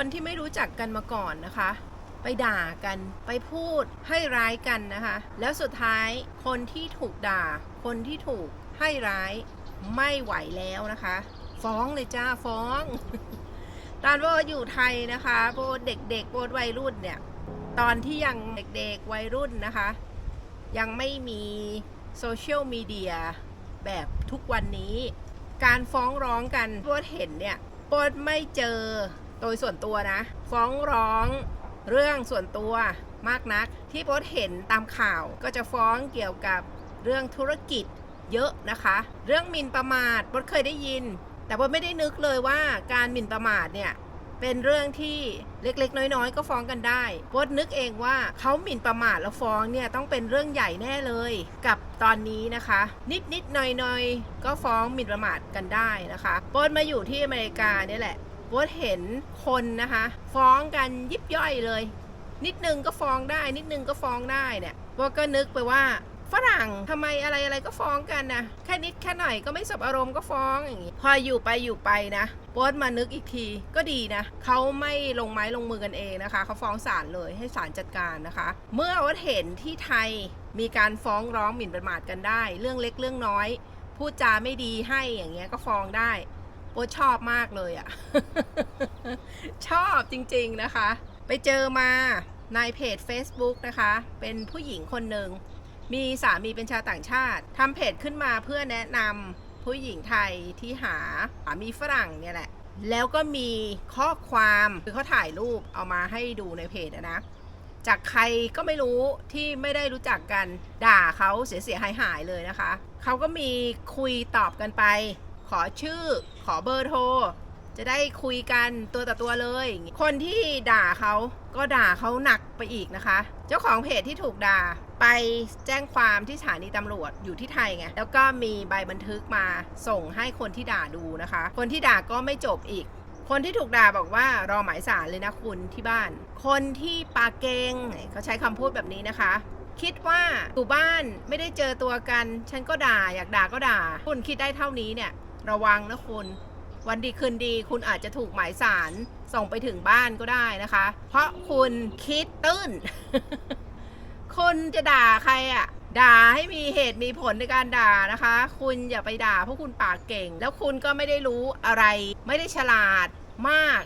คนที่ไม่รู้จักกันมาก่อนนะคะ ไปด่ากันไปพูดให้ร้ายกันนะคะ แล้วสุดท้ายคนที่ถูกด่า คนที่ถูกให้ร้ายไม่ไหวแล้วนะคะ ฟ้องเลยจ้าฟ้องตอนโบอยู่ไทยนะคะโบเด็กๆโบวัยรุ่นเนี่ย ตอนที่ยังเด็กๆวัยรุ่นนะคะ ยังไม่มีโซเชียลมีเดียแบบทุกวันนี้ การฟ้องร้องกันโบดเห็นเนี่ยโบดไม่เจอ โดยส่วนตัวนะ ฟ้องร้องเรื่องส่วนตัวมากนัก ที่โบดเห็นตามข่าวก็จะฟ้องเกี่ยวกับเรื่องธุรกิจเยอะนะคะ เรื่องหมิ่นประมาทโบดเคยได้ยิน แต่โบดไม่ได้นึกเลยว่าการหมิ่นประมาทเนี่ยเป็นเรื่องที่เล็กๆ น้อยๆ ก็ฟ้องกันได้โบดนึกเองว่าเขาหมิ่นประมาทแล้วฟ้องเนี่ยต้องเป็นเรื่องใหญ่แน่เลย กับตอนนี้นะคะ นิดๆหน่อยๆ ก็ฟ้องหมิ่นประมาทกันได้นะคะโบดมาอยู่ที่อเมริกาเนี่ยแหละ โบดเห็นคนนะคะ ฟ้องกันยิบย่อยเลย นิดนึงก็ฟ้องได้ นิดนึงก็ฟ้องได้เนี่ยโบดก็นึกไปว่าฝรั่งทำไมอะไรอะไรก็ฟ้องกันนะแค่นิดแค่หน่อยก็ไม่สบอารมณ์ก็ฟ้องอย่างงี้พออยู่ไปอยู่ไปนะโบดมานึกอีกทีก็ดีนะเขาไม่ลงไม้ลงมือกันเองนะคะเขาฟ้องศาลเลยให้ศาลจัดการนะคะ เมื่อโบดเห็นที่ไทยมีการฟ้องร้องหมิ่นประมาทกันได้ เรื่องเล็กเรื่องน้อยพูดจาไม่ดีให้อย่างเงี้ยก็ฟ้องได้ โบดชอบมากเลยอะชอบจริงๆนะคะ ไปเจอมาในเพจ Facebook นะคะ เป็นผู้หญิงคนหนึ่ง มีสามีเป็นชาวต่างชาติทำเพจขึ้นมาเพื่อแนะนำผู้หญิงไทยที่หาสามีฝรั่งเนี่ยแหละ แล้วก็มีข้อความคือเขาถ่ายรูปเอามาให้ดูในเพจนะ จากใครก็ไม่รู้ที่ไม่ได้รู้จักกันด่าเขาเสียหายหายเลยนะคะ เขาก็มีคุยตอบกันไป ขอชื่อ ขอเบอร์โทร จะได้คุยกันตัวต่อตัวเลย คนที่ด่าเขาก็ด่าเขาหนักไปอีกนะคะ เจ้าของเพจที่ถูกด่าไปแจ้งความที่สถานีตำรวจอยู่ที่ไทยไง แล้วก็มีใบบันทึกมาส่งให้คนที่ด่าดูนะคะ คนที่ด่าก็ไม่จบอีก คนที่ถูกด่าบอกว่ารอหมายสารเลยนะคุณที่บ้าน คนที่ปาเกงเขาใช้คำพูดแบบนี้นะคะ คิดว่าอยู่บ้านไม่ได้เจอตัวกัน ฉันก็ด่าอยากด่าก็ด่า คุณคิดได้เท่านี้เนี่ย ระวังนะคุณ วันดีคืนดีคุณอาจจะถูกหมายสารส่งไปถึงบ้านก็ได้นะคะ เพราะคุณคิดตื้น คนจะด่าใครอะ่ะด่าให้มีเหตุมีผลในการด่านะคะ คุณอย่าไปด่าเพราะคุณปากเก่ง แล้วคุณก็ไม่ได้รู้อะไร ไม่ได้ฉลาดมาก